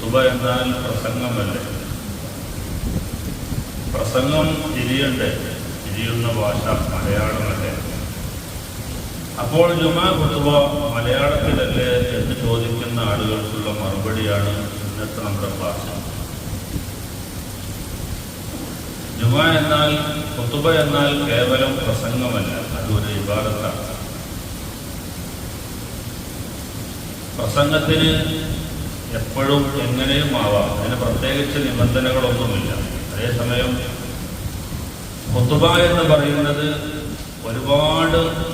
കുത്തുബ എന്നാൽ പ്രസംഗമല്ലേ? പ്രസംഗം തിരിയണ്ടേ തിരിയുന്ന ഭാഷ മലയാളമല്ലേ? അപ്പോൾ ജുമാ കുത്തുബ മലയാളത്തിലല്ലേ എന്ന് ചോദിക്കുന്ന ആളുകൾക്കുള്ള മറുപടിയാണ് ഇന്നത്തെ നമ്മുടെ ഭാഷ ജുമ എന്നാൽ കുത്തുബ എന്നാൽ കേവലം പ്രസംഗമല്ല അതൊരു വിവാദത്താണ് പ്രസംഗത്തിന് എപ്പോഴും എങ്ങനെയും ആവാം. അതിന് പ്രത്യേകിച്ച് നിബന്ധനകളൊന്നുമില്ല. അതേസമയം കുത്തുബ എന്ന് പറയുന്നത് ഒരുപാട്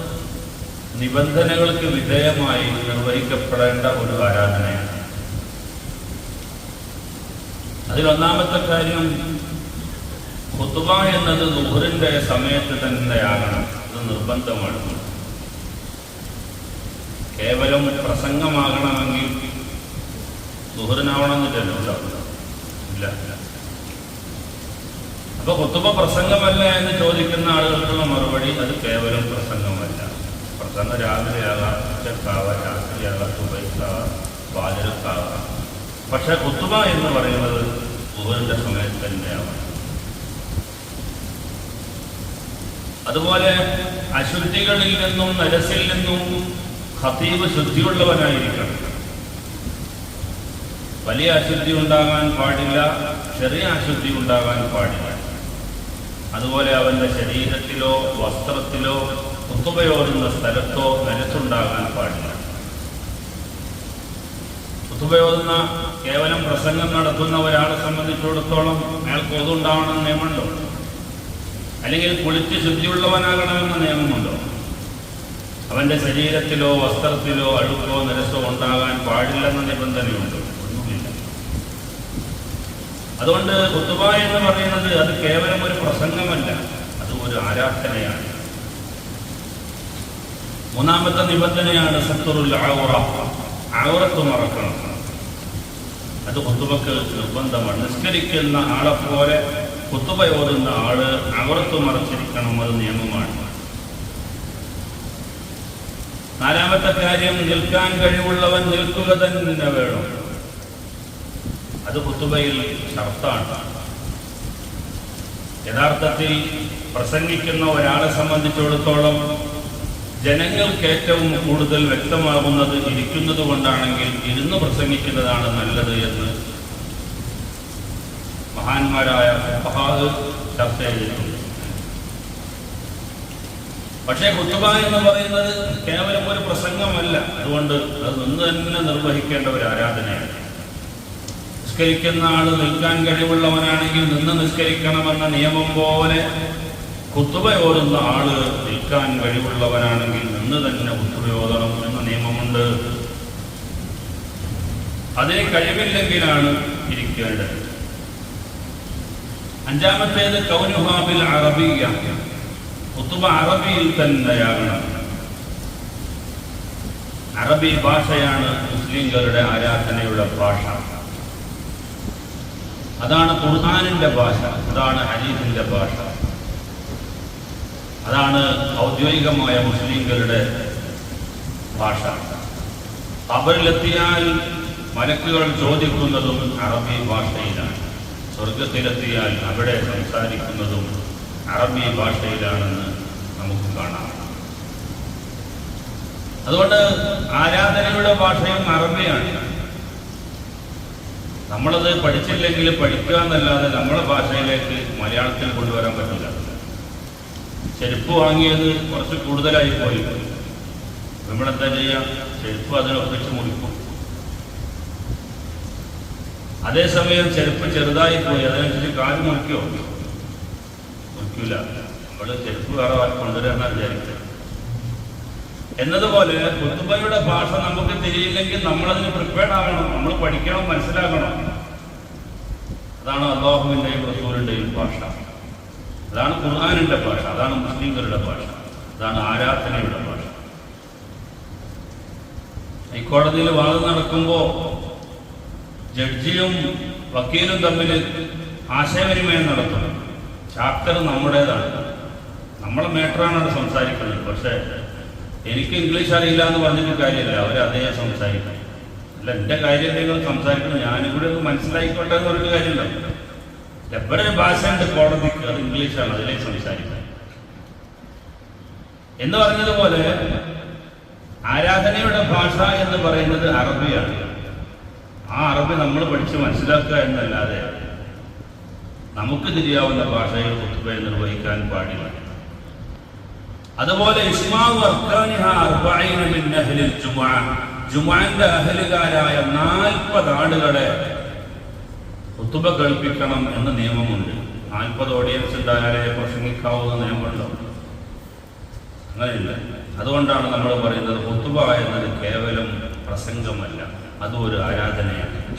നിബന്ധനകൾക്ക് വിധേയമായി നിർവഹിക്കപ്പെടേണ്ട ഒരു ആരാധനയാണ്. അതിലൊന്നാമത്തെ കാര്യം കുത്തുബ എന്നത് ദുഹറിന്റെ സമയത്ത് തന്നെയാകണം. അത് നിർബന്ധമാണ്. കേവലം പ്രസംഗമാകണമെങ്കിൽ ദുഹറിനാവണമെന്നില്ലല്ലോ ഇല്ല അപ്പൊ കുത്തുമ്പ പ്രസംഗമല്ല എന്ന് ചോദിക്കുന്ന ആളുകൾക്കുള്ള മറുപടി അത് കേവലം പ്രസംഗമല്ല. പ്രസംഗം രാവിലെയാകാം ഉച്ചക്കാവാം രാത്രിയാകാം സുബൈക്കാവാം പാചകക്കാവാം പക്ഷെ കുത്തുബ എന്ന് പറയുന്നത് ദുഹറിന്റെ സമയത്ത് തന്നെയാവണം അതുപോലെ അശുദ്ധികളിൽ നിന്നും നരസിൽ നിന്നും ഖതീബ് ശുദ്ധിയുള്ളവനായിരിക്കണം. വലിയ അശുദ്ധി ഉണ്ടാകാൻ പാടില്ല ചെറിയ അശുദ്ധി ഉണ്ടാകാൻ പാടില്ല. അതുപോലെ അവന്റെ ശരീരത്തിലോ വസ്ത്രത്തിലോ കുത്തുപയോടുന്ന സ്ഥലത്തോ നിലത്തുണ്ടാകാൻ പാടില്ല. കുത്തുപയോടുന്ന കേവലം പ്രസംഗം നടത്തുന്ന ഒരാളെ സംബന്ധിച്ചിടത്തോളം അയാൾക്ക് ഒതുണ്ടാവണം നിയമമുണ്ടോ? അല്ലെങ്കിൽ കുളിച്ച് ശുദ്ധിയുള്ളവനാകണമെന്ന നിയമമുണ്ടോ? അവന്റെ ശരീരത്തിലോ വസ്ത്രത്തിലോ അഴുക്കോ നിരസോ ഉണ്ടാകാൻ പാടില്ലെന്ന നിബന്ധനയുണ്ടോ? അതുകൊണ്ട് കുത്തുബ എന്ന് പറയുന്നത് അത് കേവലം ഒരു പ്രസംഗമല്ല അത് ഒരു ആരാധനയാണ്. മൂന്നാമത്തെ നിബന്ധനയാണ് സത്തുറുൽ ആവുറ ആവുറത്ത് മറക്കണം. അത് കുത്തുബക്ക് നിർബന്ധമാണ്. നിസ്കരിക്കുന്ന ആളെപ്പോലെ കുത്തുബ ഓതുന്ന ആൾ അവർത്ത് മറച്ചിരിക്കണം അത് നിയമമാണ്. നാലാമത്തെ കാര്യം നിൽക്കാൻ കഴിവുള്ളവൻ നിൽക്കുക തന്നെ വേണം. അത് കുത്തുബയിൽ ഷർത്താണ്. യഥാർത്ഥത്തിൽ പ്രസംഗിക്കുന്ന ഒരാളെ സംബന്ധിച്ചിടത്തോളം ജനങ്ങൾക്ക് ഏറ്റവും കൂടുതൽ വ്യക്തമാകുന്നത് ഇരിക്കുന്നത് കൊണ്ടാണെങ്കിൽ ഇരുന്ന് പ്രസംഗിക്കുന്നതാണ് നല്ലത് എന്ന് മഹാന്മാരായ ഫഹാദ് ചർച്ച ചെയ്തിട്ടുണ്ട്. പക്ഷേ കുത്തുബ എന്ന് പറയുന്നത് കേവലം ഒരു പ്രസംഗമല്ല. അതുകൊണ്ട് അത് നിന്ന് തന്നെ നിർവഹിക്കേണ്ട ഒരു ആരാധനയാണ്. നിസ്കരിക്കുന്ന ആൾ നിൽക്കാൻ കഴിവുള്ളവനാണെങ്കിൽ നിന്ന് നിസ്കരിക്കണമെന്ന നിയമം പോലെ കുത്തുബ ഓടുന്ന ആൾ നിൽക്കാൻ കഴിവുള്ളവനാണെങ്കിൽ നിന്ന് തന്നെ ഓതണം എന്ന നിയമമുണ്ട്. അതിന് കഴിവില്ലെങ്കിലാണ് ഇരിക്കേണ്ടത്. അഞ്ചാമത്തേത് കൗനുഹാബിൽ അറബിയ. കുത്തുബ അറബിയിൽ തന്നെയാകണം. അറബി ഭാഷയാണ് മുസ്ലിങ്ങളുടെ ആരാധനയുടെ ഭാഷ. അതാണ് ഖുർആാനിന്റെ ഭാഷ അതാണ് ഹരീഫിന്റെ ഭാഷ. അതാണ് ഔദ്യോഗികമായ മുസ്ലിങ്ങളുടെ ഭാഷ. അവരിലെത്തിയാൽ മലക്കുകൾ ചോദിക്കുന്നതും അറബി ഭാഷയിലാണ്. സ്വർഗത്തിലെത്തിയാൽ അവിടെ സംസാരിക്കുന്നതും അറബി ഭാഷയിലാണെന്ന് നമുക്ക് കാണാം. അതുകൊണ്ട് ആരാധനയുടെ ഭാഷയും അറബിയാണ്. നമ്മളത് പഠിച്ചില്ലെങ്കിൽ പഠിക്കുക എന്നല്ലാതെ നമ്മളെ ഭാഷയിലേക്ക് മലയാളത്തിൽ കൊണ്ടുവരാൻ പറ്റില്ല. ചെരുപ്പ് വാങ്ങിയത് കുറച്ച് കൂടുതലായി പോയി. നമ്മളെന്താ ചെയ്യുക ചെരുപ്പ് അതിനൊപ്പിച്ച് മുറിക്കും. അതേസമയം ചെരുപ്പ് ചെറുതായി പോയി. അതിനനുസരിച്ച് കാൽ മുറിക്കോ? മുറിക്കൂല. നമ്മൾ ചെരുപ്പ് വേറെ കൊണ്ടുവരാന്നാ വിചാരിക്കുക എന്നതുപോലെ കുത്തുബയുടെ ഭാഷ നമുക്ക് തിരിയില്ലെങ്കിൽ നമ്മൾ അതിന് പ്രിപ്പയർഡ് ആകണം നമ്മൾ പഠിക്കണം മനസ്സിലാക്കണം. അതാണ് അള്ളാഹുവിന്റെയും റസൂലിന്റെയും ഭാഷ. അതാണ് ഖുർആാനിന്റെ ഭാഷ അതാണ് മുസ്ലിംകളുടെ ഭാഷ അതാണ് ആരാധനയുടെ ഭാഷ. ഹൈക്കോടതിയിൽ വാദം നടക്കുമ്പോൾ ജഡ്ജിയും വക്കീലും തമ്മിൽ ആശയവിനിമയം നടത്തണം ചാപ്റ്റർ നമ്മുടേതാണ്. നമ്മളെ മേട്ടറാണ് അവിടെ സംസാരിക്കുന്നത്. പക്ഷേ എനിക്ക് ഇംഗ്ലീഷ് അറിയില്ല എന്ന് പറഞ്ഞിട്ട് കാര്യമില്ല. അവർ അതേ സംസാരിക്കണം അല്ല എന്റെ കാര്യം നിങ്ങൾ സംസാരിക്കണം ഞാനും കൂടെ ഒന്ന് മനസ്സിലായിക്കോട്ടെ എന്ന് പറഞ്ഞിട്ട് കാര്യമില്ല. എവിടെ ഭാഷയുണ്ട്? കോടതിക്ക് അത് ഇംഗ്ലീഷാണ്. അതിലേക്ക് സംസാരിക്കുന്നത് എന്ന് പറഞ്ഞതുപോലെ ആരാധനയുടെ ഭാഷ എന്ന് പറയുന്നത് അറബിയാണ്. ആ അറബി നമ്മൾ പഠിച്ച് മനസ്സിലാക്കുക എന്നല്ലാതെ നമുക്ക് തിരിയാവുന്ന ഭാഷയിൽ കുത്തുബയെ നിർവഹിക്കാൻ പാടില്ല. അതുപോലെ ജുമാന്റെ അഹലുകാരായ നാൽപ്പത് ആളുകളെ കുത്തുബ കേൾപ്പിക്കണം എന്ന നിയമമുണ്ട്. നാൽപ്പത് ഓഡിയൻസ് ഉണ്ടായാലേ പ്രസംഗിക്കാവുന്ന നിയമമുണ്ടോ. അങ്ങനെയില്ല. അതുകൊണ്ടാണ് നമ്മൾ പറയുന്നത് ഒത്തുബ എന്നത് കേവലം പ്രസംഗമല്ല അതും ഒരു ആരാധനയാണ്.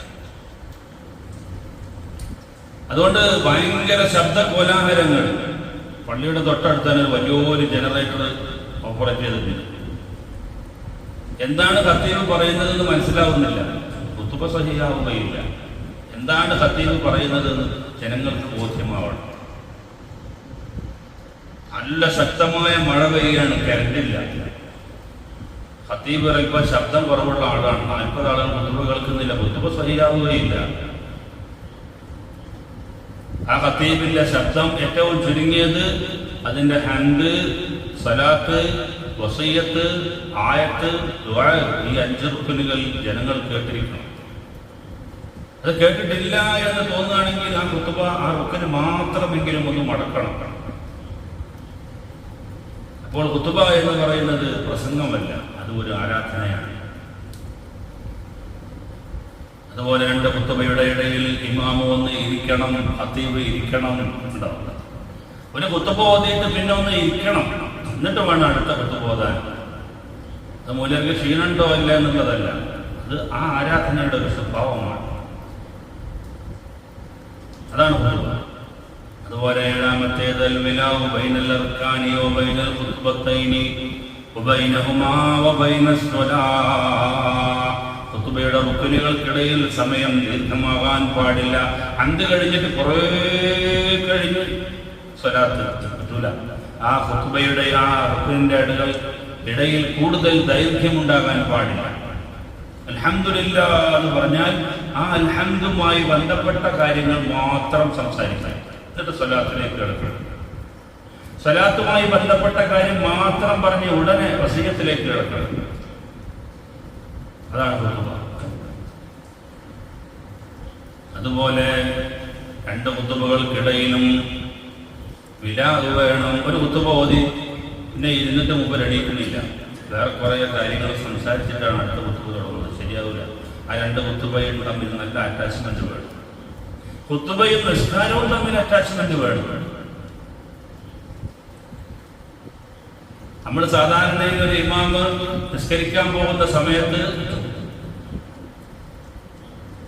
അതുകൊണ്ട് ഭയങ്കര ശബ്ദ കോലാഹലങ്ങൾ പള്ളിയുടെ തൊട്ടടുത്ത് തന്നെ വലിയൊരു ജനറേറ്റർ ഓപ്പറേറ്റ് ചെയ്തിട്ടുണ്ട്. എന്താണ് ഖത്തീബ് പറയുന്നതെന്ന് മനസ്സിലാവുന്നില്ല. കുത്തുബ സഹിയാവുകയില്ല. എന്താണ് ഖത്തീബ് പറയുന്നതെന്ന് ജനങ്ങൾക്ക് ബോധ്യമാവണം. നല്ല ശക്തമായ മഴ പെയ്യാണ് കരണ്ടില്ല. ഖത്തീബ് പറയുമ്പോൾ ശബ്ദം കുറവുള്ള ആളാണ്. നാൽപ്പത് ആളുകൾ കുത്തുബ കേൾക്കുന്നില്ല. കുത്തുബ സഹിയാവുകയില്ല. ആ ഖത്തീബിന്റെ ശബ്ദം ഏറ്റവും ചുരുങ്ങിയത് അതിന്റെ ഹണ്ട് സലാത്ത് വസയ്യത്ത് ആയത്ത് ഈ അഞ്ച് റുക്കനുകൾ ജനങ്ങൾ കേട്ടിരിക്കണം. അത് കേട്ടിട്ടില്ല എന്ന് തോന്നുകയാണെങ്കിൽ ആ കുത്തുബ ആ റുക്കന് മാത്രമെങ്കിലും ഒന്ന് മടക്കണം. അപ്പോൾ കുത്തുബ എന്ന് പറയുന്നത് പ്രസംഗമല്ല അത് ഒരു ആരാധനയാണ്. അതുപോലെ രണ്ട് കുത്തുബയുടെ ഇടയിൽ ഇമാമ ഒന്ന് ഇരിക്കണം ഹത്തീബ് ഇരിക്കണം ഉണ്ടാവും ഒരു കുത്തുബ ഓതിയിട്ട് പിന്നെ ഒന്ന് ഇരിക്കണം എന്നിട്ട് വേണം അടുത്ത കുത്തുബ ഓതാൻ അത് മൂലർക്ക് ക്ഷീണുണ്ടോ ഇല്ല എന്നുള്ളതല്ല അത് ആ ആരാധനയുടെ ഒരു സ്വഭാവമാണ് അതാണ് കുത്തുബ അതുപോലെ ഏഴാമത്തേത് الولاء بين الأركان وبين الخطبتين وبينهما وبين الصلاة ഖുത്തുബയുടെ റുക്കനുകൾക്കിടയിൽ സമയം ദീർഘമാകാൻ പാടില്ല. അന്ത് കഴിഞ്ഞിട്ട് കുറേ കഴിഞ്ഞ്. സ്വലാത്ത് പറ്റൂല ആ ഖുത്തുബയുടെ ആ റുക്കനിന്റെ അടുകൾ ഇടയിൽ കൂടുതൽ ദൈർഘ്യമുണ്ടാകാൻ പാടില്ല. അൽഹംദുലില്ല എന്ന് പറഞ്ഞാൽ ആ അൽഹന്ദുമായി ബന്ധപ്പെട്ട കാര്യങ്ങൾ മാത്രം സംസാരിക്കാൻ എന്നിട്ട് സ്വലാത്തിലേക്ക് കിടക്കണം സ്വലാത്തുമായി ബന്ധപ്പെട്ട കാര്യം മാത്രം പറഞ്ഞ് ഉടനെ വസീയത്തിലേക്ക് കിടക്കണം അതാണ് കുത്തുബ അതുപോലെ രണ്ട് കുത്തുബകൾക്കിടയിലും വിലാത് വേണം ഒരു കുത്തുബ ഓതി പിന്നെ ഇരുന്നിട്ട് മുമ്പ് എണീക്കുന്നില്ല വേറെ കുറേ കാര്യങ്ങൾ സംസാരിച്ചിട്ടാണ് അടുത്ത കുത്തുബ തുടങ്ങുന്നത്. ശരിയാവില്ല ആ രണ്ട് കുത്തുബയും തമ്മിൽ നല്ല അറ്റാച്ച്മെന്റ് വേണം. കുത്തുബയും നിസ്കാരവും തമ്മിൽ അറ്റാച്ച്മെന്റ് വേണം. നമ്മൾ സാധാരണയിൽ ഒരു ഇമാമ് നിസ്കരിക്കാൻ പോകുന്ന സമയത്ത്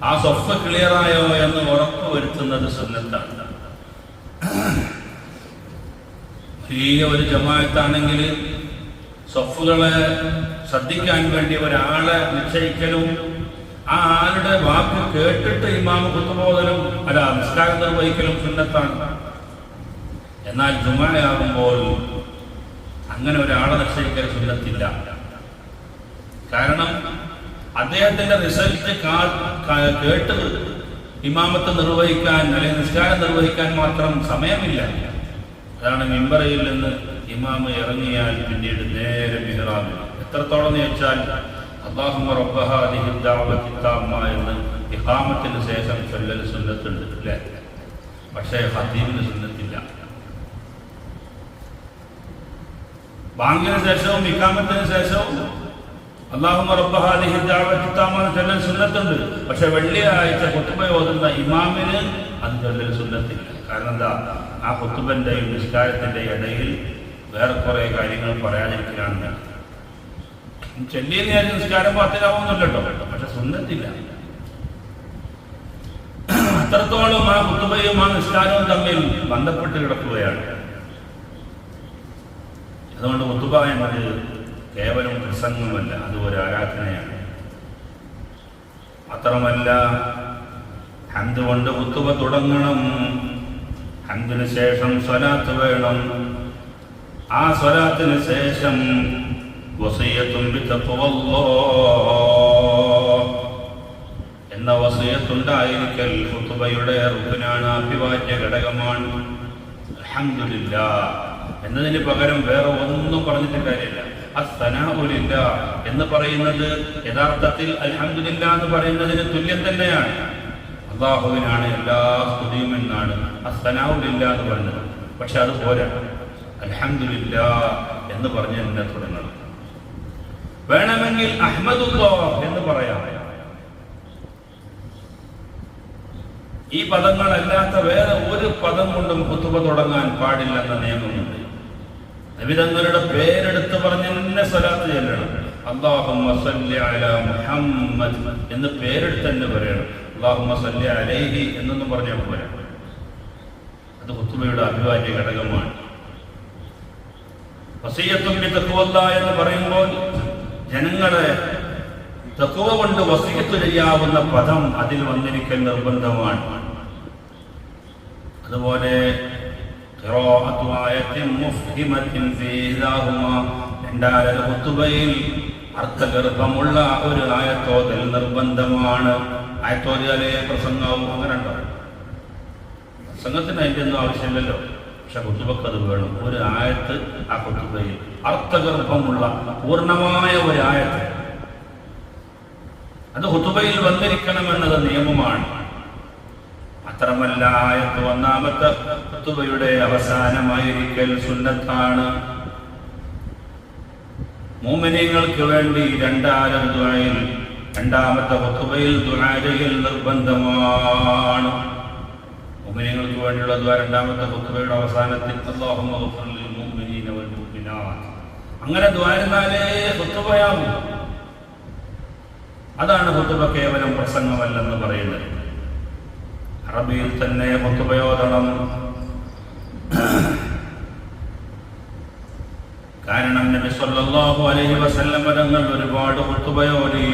ആ സ്വഫ് ക്ലിയറായോ എന്ന് ഉറപ്പ് വരുത്തുന്നത് സുന്നത്താണ്. വലിയ ഒരു ശ്രദ്ധിക്കാൻ വേണ്ടി ഒരാളെ നിശ്ചയിക്കലും ആ ആളുടെ വാക്ക് കേട്ടിട്ട് ഇമാമ കുത്തുബോധനം അല്ല നിസ്കാരം നിർവഹിക്കലും സുന്നത്താണ്. എന്നാൽ ജുമായാകുമ്പോൾ അങ്ങനെ ഒരാളെ നിശ്ചയിക്കൽ സുന്നത്തില്ല. കാരണം അദ്ദേഹത്തിന്റെ റിസൾട്ട് കേട്ട് ഇമാമത്ത് നിർവഹിക്കാൻ അല്ലെങ്കിൽ നിസ്കാരം നിർവഹിക്കാൻ മാത്രം സമയമില്ല. അതാണ് മിമ്പറയിൽ നിന്ന് ഇമാമ ഇറങ്ങിയാൽ പിന്നീട് നേരെ മിഹ്റാബിൽ എത്രത്തോളം വെച്ചാൽ അള്ളാഹുമ എന്ന് ഇഹാമത്തിന് ശേഷം ചൊല്ലൽ സുന്നത്തുണ്ട് അല്ലേ? പക്ഷേ ഹദീബിന് സുന്നത്തില്ല. ബാങ്കിന് ശേഷവും ഇക്കാമത്തിന് ശേഷവും അള്ളാഹുമ റബ്ബഹാദിഹി എന്ന് ചൊല്ലൽ സുന്നത്തുണ്ട്. പക്ഷെ വെള്ളിയാഴ്ച കുത്തുബ ഓതുന്ന ഇമാമിന് അത് ചൊല്ലൽ സുന്നത്തില്ല. കാരണം എന്താ? ആ കുത്തുബന്റെയും നിസ്കാരത്തിന്റെ ഇടയിൽ വേറെ കുറേ കാര്യങ്ങൾ പറയാതിരിക്കലാണ് ചെല്ലിയെന്ന് ഞാൻ നിസ്കാരം പാത്തിലാവുന്നില്ലട്ടോ പക്ഷെ സുന്നത്തില്ല. അത്രത്തോളം ആ കുത്തുബയും ആ നിസ്കാരവും തമ്മിൽ ബന്ധപ്പെട്ട് കിടക്കുകയാണ്. അതുകൊണ്ട് കുത്തുബ എന്നത് കേവലം പ്രസംഗമല്ല അത് ഒരു ആരാധനയാണ്. മാത്രമല്ല ഹന്ത് കൊണ്ട് കുത്തുബ തുടങ്ങണം. ഹന്തിന് ശേഷം സ്വലാത്ത് വേണം. ആ സ്വലാത്തിന് ശേഷം എന്ന വസയത്തുണ്ടായിരിക്കൽ ഹുത്തുബയുടെ റുക്കിനാണ് അഭിവാജ്യ ഘടകമാണ്. അൽഹംദുലില്ല എന്നതിന് പകരം വേറെ ഒന്നും പറഞ്ഞിട്ട് കാര്യമില്ല. എന്ന് പറയുന്നത് യഥാർത്ഥത്തിൽ അലഹമില്ല എന്ന് പറയുന്നതിന് തുല്യം തന്നെയാണ്. അള്ളാഹുവിനാണ് എല്ലാ സ്തുതിയും എന്നാണ് അസ്തനാവുലില്ല എന്ന് പറഞ്ഞത്. പക്ഷെ അത് പോരാ. അലഹമില്ല എന്ന് പറഞ്ഞ് എന്നെ തുടങ്ങണം. വേണമെങ്കിൽ അഹമ്മദുല്ലോ എന്ന് പറയാം. ഈ പദങ്ങളല്ലാത്ത വേറെ ഒരു പദം കൊണ്ടും കുത്തുബ തുടങ്ങാൻ പാടില്ലെന്ന നിയമമുണ്ട്. നബിതങ്ങളുടെ പേരെടുത്ത് പറഞ്ഞ് തന്നെ സ്വലാത്ത് ചെല്ലണം. സല്ലി മുഹമ്മദ് എന്ന് പേരെടുത്ത് തന്നെ പറയണം. അള്ളാഹുമ്മ സല്ലി അലൈഹി എന്നൊന്നും പറഞ്ഞാൽ പോരാ. അത് കുത്തുബയുടെ അഭിവാജ്യ ഘടകമാണ്. എന്ന് പറയുമ്പോൾ ജനങ്ങളെ തക്കുവ കൊണ്ട് വസീയത്ത് ചെയ്യാവുന്ന പദം അതിൽ വന്നിരിക്കൽ നിർബന്ധമാണ്. അതുപോലെ രണ്ടാലര കുത്തുബയിൽ അർത്ഥഗർഭമുള്ള ഒരു ആയത്തോതൽ നിർബന്ധമാണ്. ആയത്തോതിയാലേ പ്രസംഗവും. അങ്ങനെ ഉണ്ടാവും പ്രസംഗത്തിന് അതിന്റെ ഒന്നും ആവശ്യമില്ലല്ലോ. പക്ഷെ കുത്തുബക്ക് അത് വേണം. ഒരു ആയത്ത് ആ കുത്തുബയിൽ. അർത്ഥഗർഭമുള്ള പൂർണമായ ഒരു ആയത്ത്. അത് കുത്തുബയിൽ വന്നിരിക്കണമെന്നത് നിയമമാണ്. മാത്രമല്ല ആയത്ത് ഒന്നാമത്തെ ഹുത്തുബയുടെ അവസാനമായിരിക്കൽ സുന്നത്താണ്. മൂമിനീങ്ങൾക്ക് വേണ്ടി രണ്ടാരം ദുആയിൽ രണ്ടാമത്തെ ഹുത്തുബയിൽ ദുആരയിൽ നിർബന്ധമാണ്. മോമിനിങ്ങൾക്ക് വേണ്ടിയുള്ള ദുആ രണ്ടാമത്തെ ഹുത്തുബയുടെ അവസാനത്തിൽ ലിൽ മുഅ്മിനീന വൽ മുഅ്മിനാത്ത്. അങ്ങനെ ദ്വാരുന്നാലേ ഹുത്തുബയാകും അതാണ് ഹുത്തുബ കേവലം പ്രസംഗമല്ലെന്ന് പറയുന്നത്. അറബിയിൽ തന്നെ മുത്തുപയോധനം കാരണം നബി സല്ലല്ലാഹു അലൈഹി വസല്ലം തങ്ങൾ ഒരുപാട് ഹുത്തുബയോതി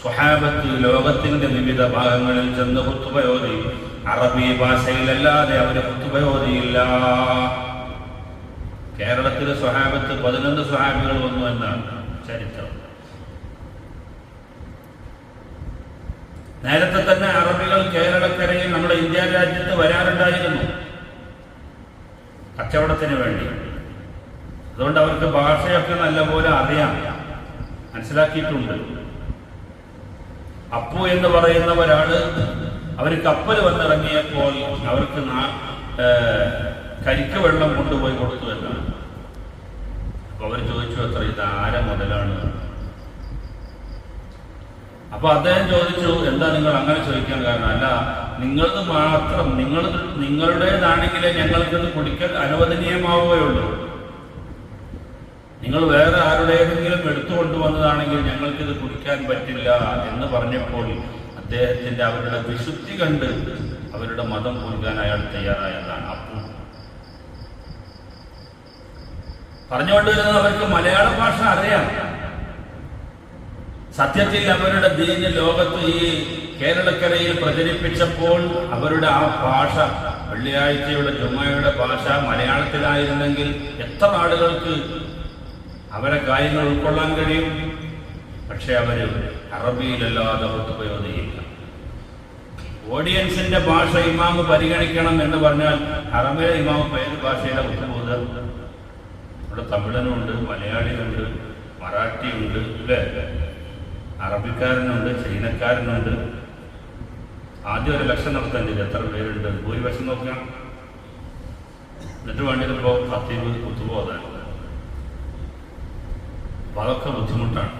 സ്വഹാബത്ത് ലോകത്തിന്റെ വിവിധ ഭാഗങ്ങളിൽ ചെന്ന് ഹുത്തുബയോതി അറബി ഭാഷയിലല്ലാതെ അവർ ഹുത്തുബയോതിയില്ല കേരളത്തിലെ സ്വഹാബത്ത് പതിനൊന്ന് സ്വഹാബികൾ വന്നു എന്നാണ് ചരിത്രം. നേരത്തെ തന്നെ കച്ചവടത്തിന് വേണ്ടി. അതുകൊണ്ട് അവർക്ക് ഭാഷയൊക്കെ നല്ലപോലെ അറിയാം. മനസ്സിലാക്കിയിട്ടുണ്ട്. അപ്പു എന്ന് പറയുന്ന ഒരാൾ അവർ കപ്പൽ വന്നിറങ്ങിയപ്പോൾ അവർക്ക് കരിക്ക വെള്ളം കൊണ്ടുപോയി കൊടുത്തു എന്നാണ്. അപ്പൊ അവർ ചോദിച്ചു എത്ര ഇത് ആര മുതലാണ്? അപ്പൊ അദ്ദേഹം ചോദിച്ചു എന്താ നിങ്ങൾ അങ്ങനെ ചോദിക്കാൻ കാരണം? അല്ല നിങ്ങളത് മാത്രം നിങ്ങൾ നിങ്ങളുടേതാണെങ്കിലേ ഞങ്ങൾക്കൊന്ന് കുടിക്കാൻ അനുവദനീയമാവുകയുള്ളൂ. നിങ്ങൾ വേറെ ആരുടേതെങ്കിലും എടുത്തു കൊണ്ടുവന്നതാണെങ്കിൽ ഞങ്ങൾക്കിത് കുടിക്കാൻ പറ്റില്ല എന്ന് പറഞ്ഞപ്പോൾ അദ്ദേഹത്തിന്റെ അവരുടെ വിശുദ്ധി കണ്ട് അവരുടെ മതം കൊടുക്കാൻ അയാൾ തയ്യാറായതാണ്. അപ്പോൾ പറഞ്ഞുകൊണ്ടിരുന്നത് അവർക്ക് മലയാള ഭാഷ അറിയാം. സത്യത്തിൽ അവരുടെ ദീന് ലോകത്ത് ഈ കേരളക്കരയിൽ പ്രചരിപ്പിച്ചപ്പോൾ അവരുടെ ആ ഭാഷ വെള്ളിയാഴ്ചയുടെ ജുമ്മയുടെ ഭാഷ മലയാളത്തിലായിരുന്നെങ്കിൽ എത്ര ആളുകൾക്ക് അവരെ കാര്യങ്ങൾ ഉൾക്കൊള്ളാൻ കഴിയും? പക്ഷെ അവർ അറബിയിലല്ലാതെ ഒത്തുപയോഗിക്കില്ല ഓഡിയൻസിന്റെ ഭാഷ ഇമാമ് പരിഗണിക്കണം എന്ന് പറഞ്ഞാൽ അറബിലെ ഇമാമ് ഏത് ഭാഷയിലെ ഒത്തുപോകുക ഇവിടെ തമിഴനുണ്ട് മലയാളിയുണ്ട് മറാഠിയുണ്ട് അല്ലേ? അറബിക്കാരനുണ്ട് ചൈനക്കാരനുണ്ട്. ആദ്യം ഒരു ലക്ഷം നടത്തേണ്ടത് എത്ര പേരുണ്ട്? ഭൂരിപക്ഷം നോക്കാം എന്നിട്ട് വേണ്ടിയതിപ്പോ ഹത്തീബ് കുത്തുപോകാൻ അപ്പൊ അതൊക്കെ ബുദ്ധിമുട്ടാണ്.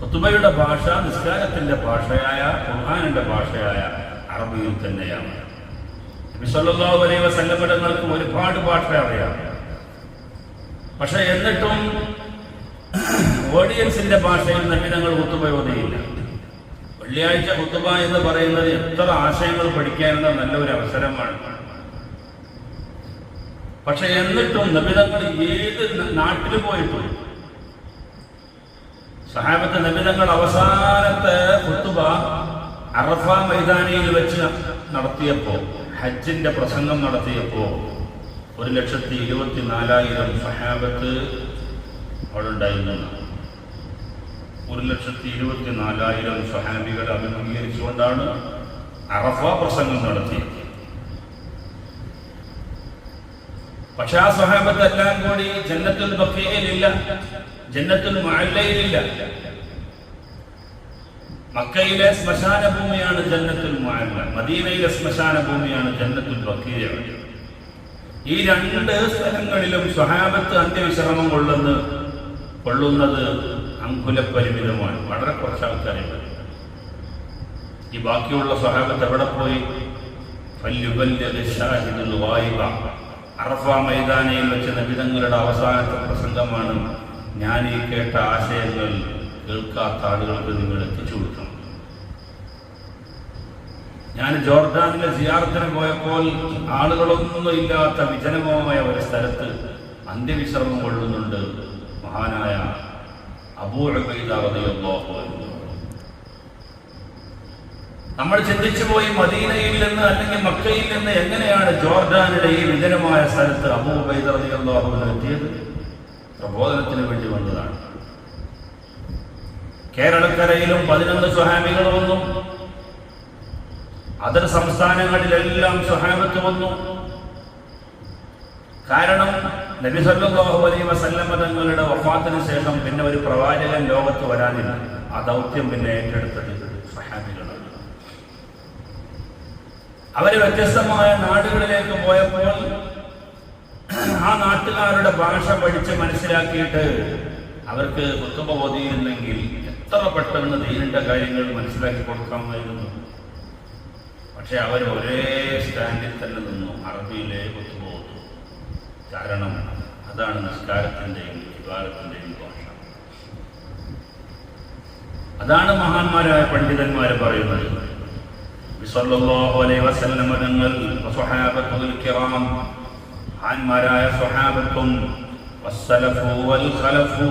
കുത്തുബയുടെ ഭാഷ നിസ്കാരത്തിന്റെ ഭാഷയായ ഖുർഹാനിന്റെ ഭാഷയായ അറബിയിൽ തന്നെയാണ്. വിശ്വല്ലാ അലൈഹി വസല്ലമടങ്ങൾക്ക് ഒരുപാട് ഭാഷ അറിയാം. പക്ഷെ എന്നിട്ടും ഓഡിയൻസിന്റെ ഭാഷയിൽ നബിതങ്ങൾ കുത്തുബ ഓതിയില്ല വെള്ളിയാഴ്ച കുത്തുബ എന്ന് പറയുന്നത് എത്ര ആശയങ്ങൾ പഠിക്കാനുള്ള നല്ലൊരു അവസരമാണ്. പക്ഷെ എന്നിട്ടും നബിതങ്ങൾ ഏത് നാട്ടിൽ പോയിട്ടും സഹാബത്ത് നബിതങ്ങൾ അവസാനത്തെ കുത്തുബ അറഫ മൈതാനിയിൽ വെച്ച് നടത്തിയപ്പോ ഹജ്ജിന്റെ പ്രസംഗം നടത്തിയപ്പോ ഒരു ലക്ഷത്തി ഇരുപത്തി നാലായിരം സഹാബത്ത് അവിടെ ഉണ്ടായിരുന്നു. ഒരു ലക്ഷത്തി ഇരുപത്തി നാലായിരം സ്വഹാബികളെ അഭിമുഖീകരിച്ചുകൊണ്ടാണ് അറഫ പ്രസംഗം നടത്തിയത്. പക്ഷെ ആ സ്വഹാബത്ത് എല്ലാം കൂടി ജന്നത്തുൽ ബക്കയിലില്ല ജന്നത്തുൽ മഅല്ലയിലില്ല. മക്കയിലെ ശ്മശാന ഭൂമിയാണ് ജന്നത്തുൽ മഅല്ല മദീനയിലെ ശ്മശാന ഭൂമിയാണ് ജന്നത്തുൽ ബക്കീയ ഈ രണ്ട് സ്ഥലങ്ങളിലും സ്വഹാബത്ത് അന്ത്യവിശ്രമം കൊള്ളുന്നത് കൊള്ളുന്നത് അങ്കുലപരിമിതമാണ് വളരെ കുറച്ച് ആൾക്കാരെ ഈ ബാക്കിയുള്ള സ്വഹാബത്ത് എവിടെ പോയി. അറഫ മൈതാനയിൽ വെച്ച് നബിതങ്ങളുടെ അവസാനത്തെ പ്രസംഗമാണ് ഞാൻ ഈ കേട്ട ആശയങ്ങൾ കേൾക്കാത്ത ആളുകൾക്ക് നിങ്ങൾ എത്തിച്ചു കൊടുക്കണം. ഞാൻ ജോർദാനിലെ സിയാർത്തിന് പോയപ്പോൾ ആളുകളൊന്നും ഇല്ലാത്ത വിജനമായ ഒരു സ്ഥലത്ത് അന്ത്യവിശ്രമം കൊള്ളുന്നുണ്ട് മഹാനായ നമ്മൾ ചിന്തിച്ചു പോയി മദീനയിൽ നിന്ന് അല്ലെങ്കിൽ മക്കയിൽ നിന്ന് എങ്ങനെയാണ് ജോർഡാനിലെ ഈ വിജനമായ സ്ഥലത്ത് അബൂബൈദിയത് പ്രബോധനത്തിന് വേണ്ടി വന്നതാണ്. കേരളക്കരയിലും പതിനൊന്ന് സ്വഹാമികൾ വന്നു. അതർ സംസ്ഥാനങ്ങളിലെല്ലാം സ്വഹാമത്ത് വന്നു. കാരണം നബി സല്ലല്ലാഹു അലൈഹി വസല്ലമ തങ്ങളുടെ വഫാത്തിന് ശേഷം പിന്നെ ഒരു പ്രവാചകൻ ലോകത്ത് വരാനില്ല. ആ ദൗത്യം പിന്നെ ഏറ്റെടുത്തത് അവർ വ്യത്യസ്തമായ നാടുകളിലേക്ക് പോയപ്പോൾ ആ നാട്ടുകാരുടെ ഭാഷ പഠിച്ച് മനസ്സിലാക്കിയിട്ട് അവർക്ക് കുത്തുബ ഓതിയിരുന്നെങ്കിൽ എത്ര പെട്ടെന്ന് ദീനിന്റെ കാര്യങ്ങൾ മനസ്സിലാക്കി കൊടുക്കാമായിരുന്നു. പക്ഷെ അവർ ഒരേ സ്റ്റാൻഡിൽ തന്നെ നിന്നു. അറബിയിലെ കുത്തുബ ഓതു കാരണം അതാണ് നിസ്കാരത്തിന്റെയും വിവാഹത്തിന്റെയും ഭാഷ അതാണ് മഹാന്മാരായ പണ്ഡിതന്മാർ പറയുന്നത് ബിസല്ലല്ലാഹു അലൈഹി വസല്ലം തങ്ങൾ വസ്വഹാബത്തുൽ കിറാം മഹാന്മാരായ സ്വഹാബത്തും വസ്സലഫു വൽ ഖലഫു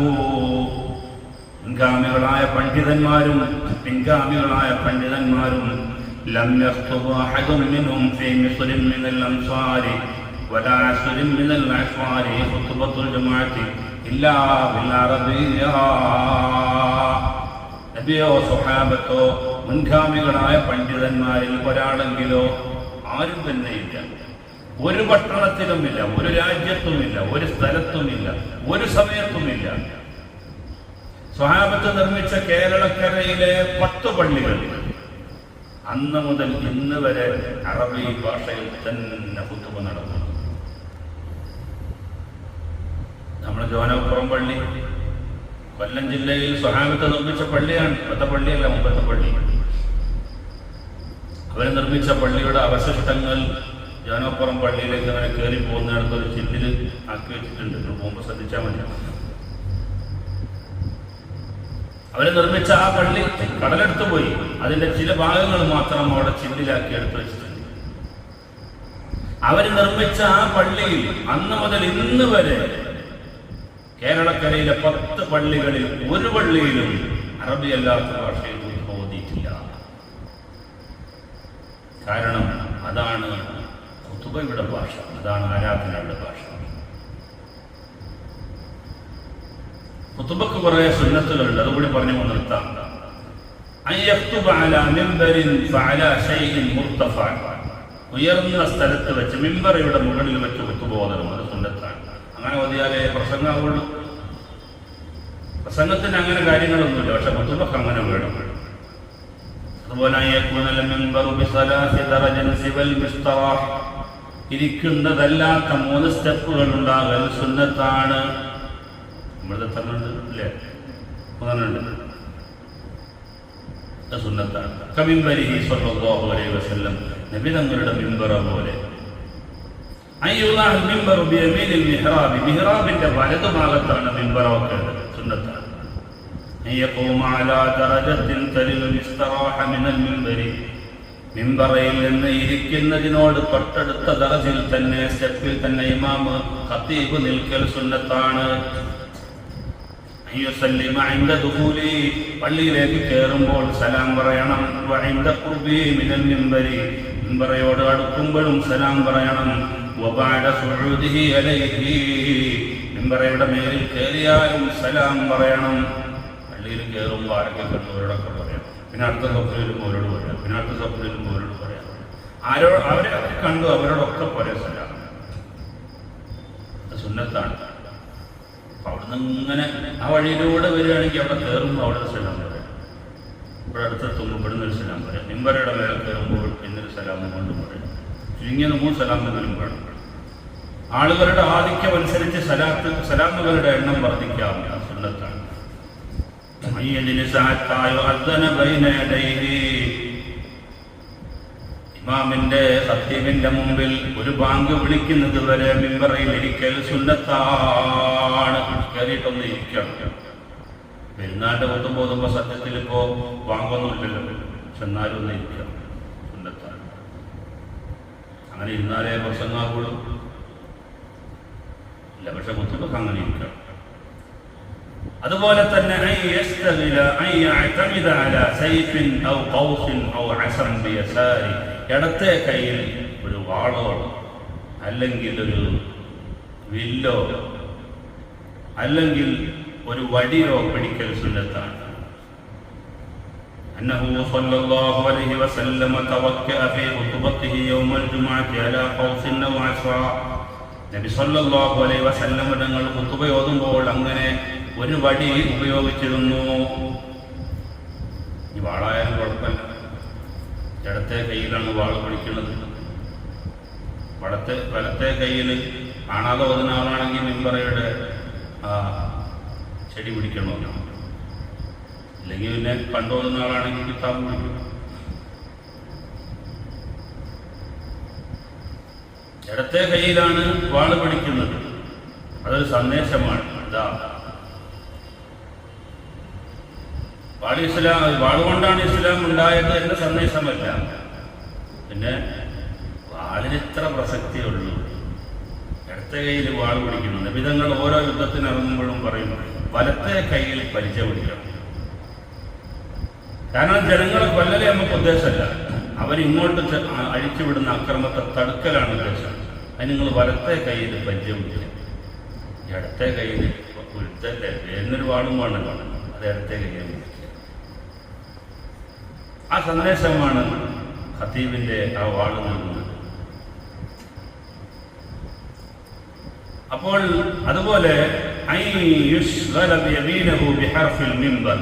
മുൻഗാമികളായ പണ്ഡിതന്മാരും പിൻഗാമികളായ പണ്ഡിതന്മാരും لم يخطب أحد منهم في مصر من الأمصار ولا عسر من الأعصار خطبة الجمعة إلا بالعربية നബിയോ സ്വഹാബത്തോ മുൻഗാമികളായ പണ്ഡിതന്മാരിൽ ഒരാളെങ്കിലോ ആരും തന്നെയില്ല ഒരു പട്ടണത്തിലുമില്ല ഒരു രാജ്യത്തുമില്ല ഒരു സ്ഥലത്തുമില്ല ഒരു സമയത്തുമില്ല സ്വഹാബത്ത് നിർമ്മിച്ച കേരളക്കരയിലെ പത്ത് പള്ളികൾ അന്ന് മുതൽ ഇന്ന് വരെ അറബി ഭാഷയിൽ തന്നെ കുത്തുമ നടന്നു നമ്മുടെ ജോനപ്പുറം പള്ളി. കൊല്ലം ജില്ലയിൽ സ്വഹാബത്ത് നിർമ്മിച്ച പള്ളിയാണ്. ഇപ്പത്തെ പള്ളിയല്ല മുമ്പത്തെ പള്ളി. അവർ നിർമ്മിച്ച പള്ളിയുടെ അവശിഷ്ടങ്ങൾ ജോനപ്പുറം പള്ളിയിലേക്ക് അങ്ങനെ കയറി പോകുന്നിടത്ത് ഒരു ചില്ലിൽ ആക്കി വെച്ചിട്ടുണ്ട്. മുമ്പ് ശ്രദ്ധിച്ചാൽ മതി. അവർ നിർമ്മിച്ച ആ പള്ളി കടലെടുത്ത് പോയി. അതിന്റെ ചില ഭാഗങ്ങൾ മാത്രം അവിടെ ചില്ലിലാക്കി എടുത്തു വെച്ചിട്ടുണ്ട്. അവർ നിർമ്മിച്ച ആ പള്ളിയിൽ അന്ന് മുതൽ ഇന്ന് വരെ കേരളക്കരയിലെ പത്ത് പള്ളികളിൽ ഒരു പള്ളിയിലും അറബി അല്ലാത്ത ഭാഷയിൽ ഓതിയിട്ടില്ല കാരണം അതാണ് കുത്തുബയുടെ ഭാഷ അതാണ് ആരാധനയുടെ ഭാഷ. കുത്തുബക്ക് കുറെ സുന്നത്തുകളുണ്ട് അതുകൂടി പറഞ്ഞു നിർത്താം. ഉയർന്ന സ്ഥലത്ത് വെച്ച് മിമ്പറയുടെ മുകളിൽ വെച്ച് കുത്തുബോധനം അത് സുന്നത്താണ്. അങ്ങനെ ഓതിയാലേ പ്രസംഗമാവുള്ളൂ. പ്രസംഗത്തിന് അങ്ങനെ കാര്യങ്ങളൊന്നുമില്ല പക്ഷെ കുത്തുബക്ക് അങ്ങനെ വേണം. അതുപോലെ. ഇരിക്കുന്നതല്ലാത്ത മൂന്ന് സ്റ്റെപ്പുകൾ ഉണ്ടാകൽ സുന്നത്താണ് നമ്മളിത് തന്നുണ്ട് അല്ലേ മൂന്നെണ്ണുണ്ട് സുന്നത്താണ്. കമിമ്പരിഹി സ്വല്ലല്ലാഹു അലൈഹി വസല്ലം നബി തങ്ങളുടെ മിമ്പറ പോലെ. മിഹ്റാബിന്റെ വലത് ഭാഗത്താണ് മിമ്പർ വെക്കേണ്ടത് സുന്നത്താണ് മിമ്പറയിൽ നിന്ന് ഇരിക്കുന്നതിനോട് തൊട്ടടുത്ത ദറജിൽ തന്നെ സ്റ്റെപ്പിൽ തന്നെ ഇമാമ് ഖത്തീബ് നിൽക്കൽ സുന്നത്താണ്. പള്ളിയിലേക്ക് കയറുമ്പോൾ സലാം പറയണം. മിമ്പറയോട് അടുക്കുമ്പോഴും സലാം പറയണം. മിൻബറയുടെ മേലിൽ കയറിയാലും സലാം പറയണം. പള്ളിയിൽ കയറുമ്പോൾ ആരൊക്കെ കണ്ടവരോടൊക്കെ പറയാം. പിന്നെ അടുത്ത സഫർ വരുമ്പോൾ അവരോട് പറയാം. പിന്നെ അടുത്ത സഫർ വരുമ്പോൾ അവരോട് പറയാം. ആരോ അവരെ കണ്ടു അവരോടൊക്കെ പറയാം സലാം. സുന്നത്താണ്. അപ്പൊ അവിടുന്ന് ഇങ്ങനെ ആ വഴിയിലൂടെ വരികയാണെങ്കിൽ അവിടെ കയറുമ്പോൾ അവിടെ സലാം പറയാം. ഇവിടെ അടുത്തെത്തുമ്പോൾ ഇവിടുന്ന് ഒരു സലാം പറയാം. നിമ്പരയുടെ മേലെ കയറുമ്പോൾ എന്നൊരു സലാം കൊണ്ട് പറയും. ഇങ്ങനെ മൂന്ന് സലാത്തുകളും വേണം. ആളുകളുടെ ആധിക്യം അനുസരിച്ച് സലാത്ത് സലാമുകളുടെ എണ്ണം വർദ്ധിക്കാം. സുന്നത്താണ്. ഇമാമിന്റെ സത്യവിന്റെ മുമ്പിൽ ഒരു ബാങ്ക് വിളിക്കുന്നത് വരെ മിമ്പറയിൽ ഇരിക്കൽ സുന്നത്താണ്. കയറിയിട്ടൊന്ന് ഇരിക്കണം. പെരുന്നാളിന്റെ ഒത്തും പോകുമ്പോൾ സത്യത്തിൽ ഇപ്പോ ബാങ്കൊന്നുമില്ലല്ലോ ചെന്നാലും ഒന്ന് ഇരിക്കണം. അങ്ങനെ ഇരുന്നാലേ പ്രശ്നമാകുള്ളൂ ഇല്ല പക്ഷെ മുത്തബക്ക് അങ്ങനെ ഇരിക്കണം. അതുപോലെ തന്നെ ഇടത്തെ കയ്യിൽ ഒരു വാളോ അല്ലെങ്കിൽ ഒരു വില്ലോ അല്ലെങ്കിൽ ഒരു വടിയോ പിടിക്കൽ സുന്നത്താണ്. أنه صلى الله عليه وسلم توكأ في خطبته يوم الجمعة على قوس أو عصا നബി സല്ലല്ലാഹു അലൈഹി വസല്ലം തങ്ങൾ ഖുതുബ ഓതുമ്പോൾ അങ്ങനെ ഒരു വടി ഉപയോഗിച്ചിരുന്നു ഈ വാളായാലും കുഴപ്പമില്ല ഇടത്തെ കയ്യിലാണ് വാൾ പിടിക്കുന്നത് വടത്തെ വലത്തെ കയ്യിൽ കാണാതെ ഓതുന്ന ആളാണെങ്കിൽ മിമ്പറയുടെ ആ ചെടി പിടിക്കണമല്ലോ അല്ലെങ്കിൽ പിന്നെ കണ്ടോതുന്ന ആളാണെങ്കിൽ കിട്ടാൻ പിടിക്കും ഇടത്തെ കയ്യിലാണ് വാൾ പിടിക്കുന്നത് അതൊരു സന്ദേശമാണ്. ഇതാ. വാൾ ഇസ്ലാം വാളുകൊണ്ടാണ് ഇസ്ലാം ഉണ്ടായത് എന്ന സന്ദേശമല്ല. പിന്നെ വാളിന് ഇത്ര പ്രസക്തിയുള്ളൂ ഇടത്തെ കയ്യിൽ വാൾ പിടിക്കുന്നു നബിതങ്ങൾ ഓരോ യുദ്ധത്തിനിറങ്ങുമ്പോഴും പറയുന്നു പറയും വലത്തെ കയ്യിൽ പരിചയ പിടിക്കണം. കാരണം ജനങ്ങളെ കൊല്ലലെ നമുക്ക് ഉദ്ദേശമല്ല. അവരിങ്ങോട്ട് അഴിച്ചുവിടുന്ന അക്രമത്തെ തടുക്കലാണ് ഉദ്ദേശം. അതിന് നിങ്ങൾ വലത്തെ കയ്യിൽ പരിചയം ഈ ഇടത്തെ കയ്യിൽ ഉരുത്തല്ലേ? എന്നൊരു വാളും വേണമല്ലോ അത് ഇടത്തെ കയ്യിൽ ആ സന്ദേശമാണ് ഖത്തീബിന്റെ ആ വാൾ നൽകുന്നത്. അപ്പോൾ അതുപോലെ ഐ യമീനഹു ബിഹർഫിൽ മിമ്പർ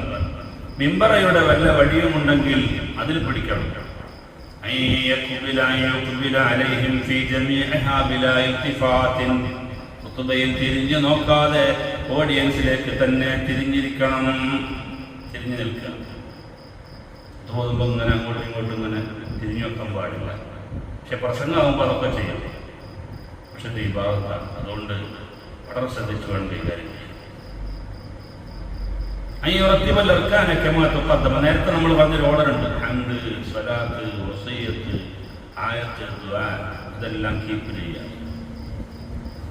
മിമ്പറയുടെ വല്ല വഴിയുമുണ്ടെങ്കിൽ അതിൽ പിടിക്കണം. തിരിഞ്ഞു നോക്കാതെ ഓഡിയൻസിലേക്ക് തന്നെ തിരിഞ്ഞിരിക്കണം. തിരിഞ്ഞു നിൽക്കുക. തോന്നുമ്പോൾ ഇങ്ങനെ അങ്ങോട്ടും ഇങ്ങോട്ടും ഇങ്ങനെ തിരിഞ്ഞു വെക്കാൻ പാടില്ല. പക്ഷെ പ്രസംഗമാകുമ്പോൾ അതൊക്കെ ചെയ്യാം പക്ഷെ ഭാഗത്താണ് അതുകൊണ്ട് വളരെ ശ്രദ്ധിച്ചു വേണ്ട ഈ ചെയ്യാൻ. അയ്യുറത്തിവൽ ഇറക്കാനൊക്കെ മാറ്റപ്പത്തമ നേരത്തെ നമ്മൾ പറഞ്ഞൊരു ഓർഡർ ഉണ്ട് ഹന്ത് സ്വലാത്ത് വസീയത്ത് ആയത്ത് ദുആ ഇതെല്ലാം കീപ്പ് ചെയ്യുക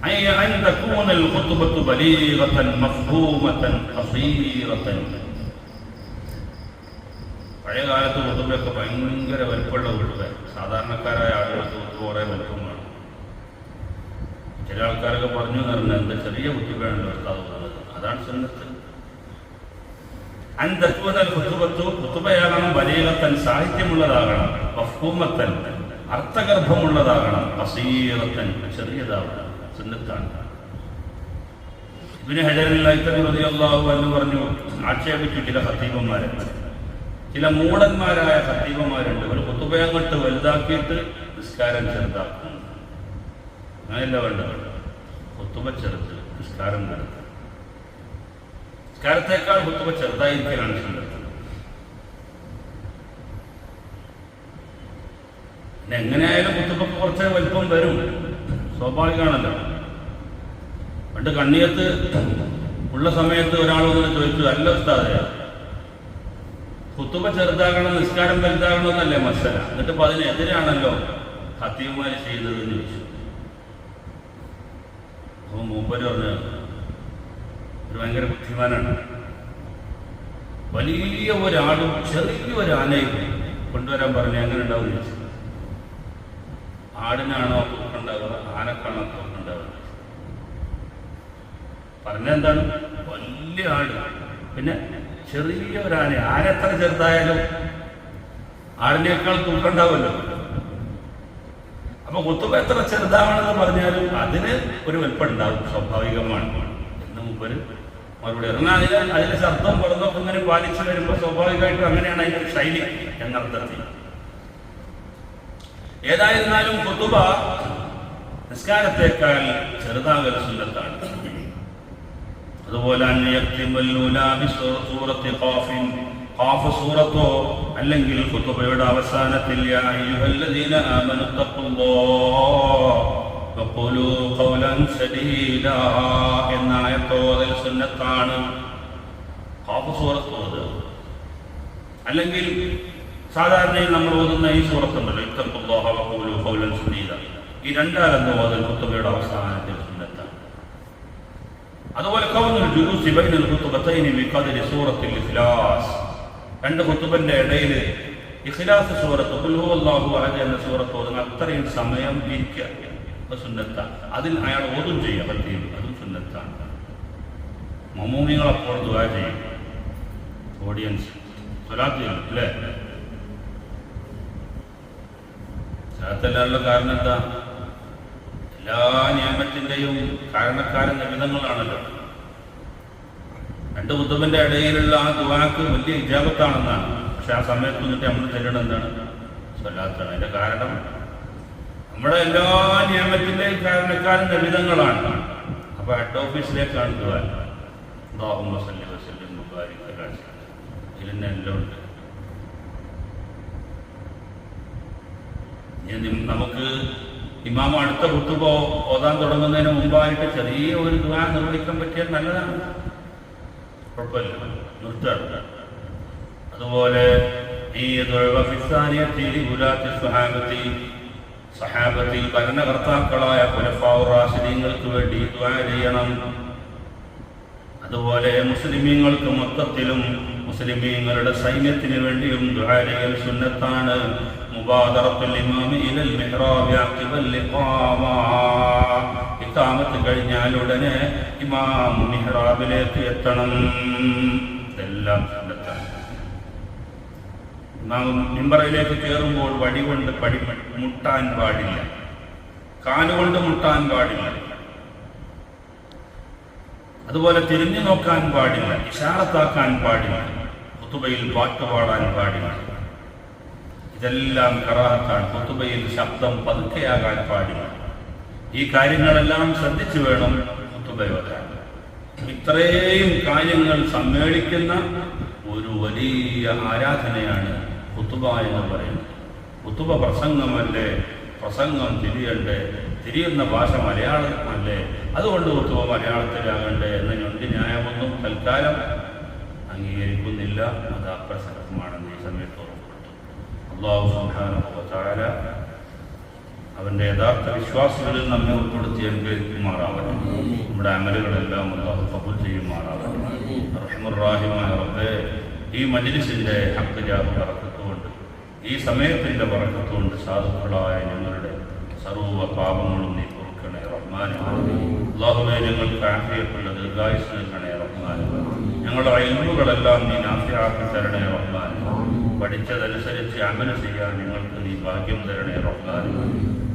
أي أن تكون الخطبة بليغة مفهومة قصيرة പഴയ കാലത്ത് കുത്തുബയൊക്കെ ഭയങ്കര വലിപ്പമുള്ള കുത്തുബ സാധാരണക്കാരായ ആളുകൾക്ക് കുത്തുബ കുറേ വലിപ്പം വേണം ചില ആൾക്കാരൊക്കെ പറഞ്ഞു എന്ന് പറഞ്ഞാൽ എന്താ ചെറിയ കുത്തുബയാണല്ലോ ഉസ്താദ് പറഞ്ഞത് അതാണ് സുന്നത്ത് അന്തക്കൂതൽ കുത്തുബത്തു കുത്തുബയാകണം ബലീലത്തൻ സാഹിത്യമുള്ളതാകണം. മഫ്ഹൂമത്തൻ അർത്ഥഗർഭമുള്ളതാകണം. അസീറത്തൻ ചെറിയതാകണം സുന്നത്താണ്. ഇബിന് റളിയല്ലാഹു എന്ന് പറഞ്ഞു ആക്ഷേപിച്ചു ചില ഹത്തീബന്മാരെ ചില മൂടന്മാരായ ഹത്തീബന്മാരുണ്ട് ഒരു കുത്തുബയങ്ങട്ട് വലുതാക്കിയിട്ട് നിസ്കാരം ചെറുതാക്കും. അങ്ങനെയല്ല വേണ്ടത്. കുത്തുബ ചെറുത്ത് നിസ്കാരം നടത്തുക നിസ്കാരത്തെക്കാൾ കുത്തുമ്പോ ചെറുതായിരിക്കലാണ് പിന്നെ എങ്ങനെയായാലും കുത്തുബക്ക് കുറച്ച് വലിപ്പം വരും. സ്വാഭാവികമാണല്ലോ. പണ്ട് കണ്ണിയത്ത് ഉള്ള സമയത്ത് ഒരാൾ വന്ന് ചോദിച്ചു അല്ല ഉസ്താദയ കുത്തുമ്പ ചെറുതാകണം നിസ്കാരം വലുതാകണം എന്നല്ലേ മസല എന്നിട്ട് ഇപ്പൊ അതിനെതിരാണല്ലോ ഹത്തീമാര് ചെയ്തതെന്ന് ചോദിച്ചു. അപ്പൊ മൂപ്പര് പറഞ്ഞു ഒരു ഭയങ്കര ബുദ്ധിമാനാണ്. വലിയ ഒരാളും ചെറിയ ഒരു ആനയും കൊണ്ടുവരാൻ പറഞ്ഞു എങ്ങനെ ഉണ്ടാവും ചോദിച്ചു. ആടിനാണോ ഉണ്ടാവുക ആനക്കാണോ ഉണ്ടാവുക. പറഞ്ഞെന്താണ് വലിയ ആട്. പിന്നെ ചെറിയ ഒരാന ആരെത്ര ചെറുതായാലും ആടിനേക്കാൾ തൂക്കണ്ടാവുമല്ലോ അപ്പൊ കുത്തുമ്പോ എത്ര ചെറുതാവണെന്ന് പറഞ്ഞാലും അതിന് ഒരു വലിപ്പം ഉണ്ടാവും സ്വാഭാവികമാണ്. മുമ്പര് മറുപടി എന്നാൽ അതിന് അതിന്റെ ശബ്ദം പുറത്തൊക്കെ ഇങ്ങനെ പാലിച്ചു വരുമ്പോൾ സ്വാഭാവികമായിട്ടും അങ്ങനെയാണ് അതിന്റെ ശൈലി എന്നർത്ഥത്തിൽ. ഏതായിരുന്നാലും കുത്തുബ നിസ്കാരത്തേക്കാൾ ചെറുതാകൽ സുന്നത്താണ്. അതുപോലെ ഖാഫ് സൂറത്തോ അല്ലെങ്കിൽ കുത്തുബയുടെ അവസാനത്തിൽ യാ അയ്യുഹല്ലദീന ആമനു സദീദാ എന്ന ആയത്തോതൽ സുന്നത്താണ് അല്ലെങ്കിൽ സാധാരണയിൽ നമ്മൾ ഓതുന്ന ഈ സൂറത്തുണ്ടല്ലോ ഇത്തഖുല്ലാഹ വഖൂലൂ ഖൗലൻ ഈ രണ്ടാലെന്ന് ഓതൽ കുത്തുബയുടെ അവസാനത്തിൽ സുന്നത്താണ്. അതുപോലെ കൗനുൽ സൂറത്തിൽ ഇഖ്ലാസ്. രണ്ട് കുത്തുബന്റെ ഇടയിൽ ഇഖ്ലാസ് സൂറത്ത് അഹദ് എന്ന സൂറത്ത് ഓതുന്ന അത്രയും സമയം ഇരിക്കുക. അത് സുന്നത്താണ്. അതിൽ അയാൾ ഓതും ചെയ്യുക പറ്റിയും അതും സുന്നത്താണ്. അപ്പോൾ ദുആ ചെയ്യും. ഓഡിയൻസ് സ്വലാത്ത് ചെയ്യണം അല്ലേ? സ്വലാത്തല്ലാനുള്ള കാരണം എന്താ? എല്ലാ നിയമത്തിന്റെയും കാരണക്കാരൻ നിമിതങ്ങളാണല്ലോ രണ്ട് ബുദ്ധന്റെ ഇടയിലുള്ള ആ ദുവാക്ക് വലിയ ഇജാപത്താണെന്നാണ് പക്ഷെ ആ സമയത്ത് നിന്നിട്ട് നമ്മൾ ചെല്ലണം എന്താണ്? സ്വലാത്താണ്. അതിന്റെ കാരണം നമ്മുടെ എല്ലാ നിയമത്തിന്റെയും കാരണക്കാരൻ നിമിതങ്ങളാണ് അപ്പൊ ഹെഡ് ഓഫീസിലേക്കാണ് ദുവാൻ അല്ലാഹുമ്മ സല്ലി വസല്ലിം മുബാരിക് അലാ സയ്യിദിനാ. ഇതിന് എല്ലാം ഉണ്ട്. ഇനി നമുക്ക് ഇമാമ അടുത്ത കുത്തുപോ ഓതാൻ തുടങ്ങുന്നതിന് മുമ്പായിട്ട് ചെറിയ ഒരു ദുവാ നിർവഹിക്കാൻ പറ്റിയാൽ നല്ലതാണ്. കുഴപ്പമില്ല. നിർത്തുക അതുപോലെ ഈ സ്വഹാബത്തി സഹാബത്തിൽ ഭരണകർത്താക്കളായ റാഷിദീങ്ങൾക്ക് വേണ്ടി ദുആ ചെയ്യണം. അതുപോലെ മുസ്ലിമീങ്ങൾക്ക് മൊത്തത്തിലും മുസ്ലിമീങ്ങളുടെ സൈന്യത്തിന് വേണ്ടിയും ചെയ്യൽ സുന്നത്താണ്. മുബാദറത്തുൽ മിഹ്റാബി കഴിഞ്ഞാൽ ഉടനെ ഇമാം മിഹ്റാബിലേക്ക് എത്തണം. ഇതെല്ലാം ഇമാം മിമ്പറയിലേക്ക് കയറുമ്പോൾ വടി കൊണ്ട് പടി മുട്ടാൻ പാടില്ല. കാലുകൊണ്ട് മുട്ടാൻ പാടില്ല. അതുപോലെ തിരിഞ്ഞു നോക്കാൻ പാടില്ല ഇഷാറത്താക്കാൻ പാടില്ല കുത്തുബയിൽ പാട്ട് പാടാൻ പാടില്ല. ഇതെല്ലാം കറാഹത്താണ് കുത്തുബയിൽ ശബ്ദം പതുക്കെയാകാൻ പാടില്ല. ഈ കാര്യങ്ങളെല്ലാം ശ്രദ്ധിച്ചു വേണം കുത്തുബയോധാൻ ഇത്രയും കാര്യങ്ങൾ സമ്മേളിക്കുന്ന ഒരു വലിയ ആരാധനയാണ് കുത്തുബ എന്ന് പറയുന്നത് കുത്തുബ പ്രസംഗമല്ലേ പ്രസംഗം തിരിയണ്ടേ? തിരിയുന്ന ഭാഷ മലയാളം അല്ലേ അതുകൊണ്ട് കുത്തുബ മലയാളത്തിലാകണ്ടേ? എന്ന ഞൊണ്ടി ന്യായമൊന്നും തൽക്കാലം അംഗീകരിക്കുന്നില്ല. അത് അപ്രസക്തമാണെന്ന് ഈ സമയത്ത് ഓർമ്മപ്പെടുത്തും അള്ളാഹു സുഹാന അവന്റെ യഥാർത്ഥ വിശ്വാസികളിൽ നമ്മെ ഉൾപ്പെടുത്തി അനുഗ്രഹിക്കുമാറാവട്ടെ. നമ്മുടെ അമലുകളെല്ലാം അള്ളാഹു കബൂൽ ചെയ്യുമാറാവട്ടെ. റഹ്മുറാഹിമായ ഈ മജിലിസിന്റെ ഹക്കജാബ് പറക്കത്തുകൊണ്ട് ഈ സമയത്തിന്റെ വറക്കത്തുകൊണ്ട് സാധുക്കളായ ഞങ്ങളുടെ സർവ പാപങ്ങളും നീ പൊറുക്കണേ റഹ്മാനെ ഞങ്ങൾക്ക് ആഫിയത്തുള്ള ദീർഘായുസ് നൽകണേ റഹ്മാനെ ഞങ്ങളുടെ അയൽവുകളെല്ലാം നീ നാഫിയാക്കി തരണേ റഹ്മാനെ പഠിച്ചതനുസരിച്ച് അമല ചെയ്യാൻ ഞങ്ങൾക്ക് നീ ഭാഗ്യം തരണേ റഹ്മാനെ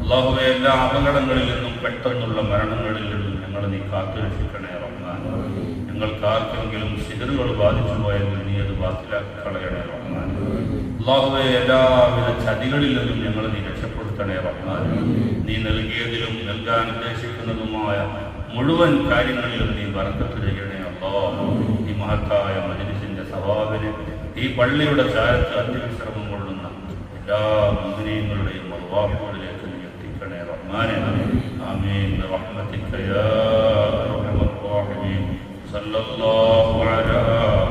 അള്ളാഹുബെ എല്ലാ അപകടങ്ങളിൽ നിന്നും പെട്ടെന്നുള്ള മരണങ്ങളിൽ നിന്നും ഞങ്ങൾ നീ കാത്തുരക്ഷിക്കണേ റഹ്മാൻ ഞങ്ങൾക്ക് ആർക്കെങ്കിലും സിഗറുകൾ ബാധിച്ചു പോയെങ്കിൽ നീ അത് ബാത്തിലാക്കി കളയണേ റഹ്മാൻ അള്ളാഹുവെ എല്ലാവിധ ചതികളിൽ നിന്നും ഞങ്ങളെ നീ രക്ഷപ്പെടുത്തണേ റഹ്മാൻ നീ നൽകിയതിലും നൽകാൻ ഉദ്ദേശിക്കുന്നതുമായ മുഴുവൻ കാര്യങ്ങളിലും നീ വറക്കത്ത് ചെയ്യണേ അള്ളാഹു ഈ മഹത്തായ മജലിസിന്റെ സവാബിന് ഈ പള്ളിയുടെ ചാരത്ത് അന്ത്യവിശ്രമം കൊള്ളുന്ന എല്ലാ മുസ്ലിങ്ങളുടെയും മറുവാക്കുകളിലേക്ക് നീ എത്തിക്കണേ റഹ്മാനെ ആമീൻ برحمتك يا ارحم الراحمين صلى الله على محمد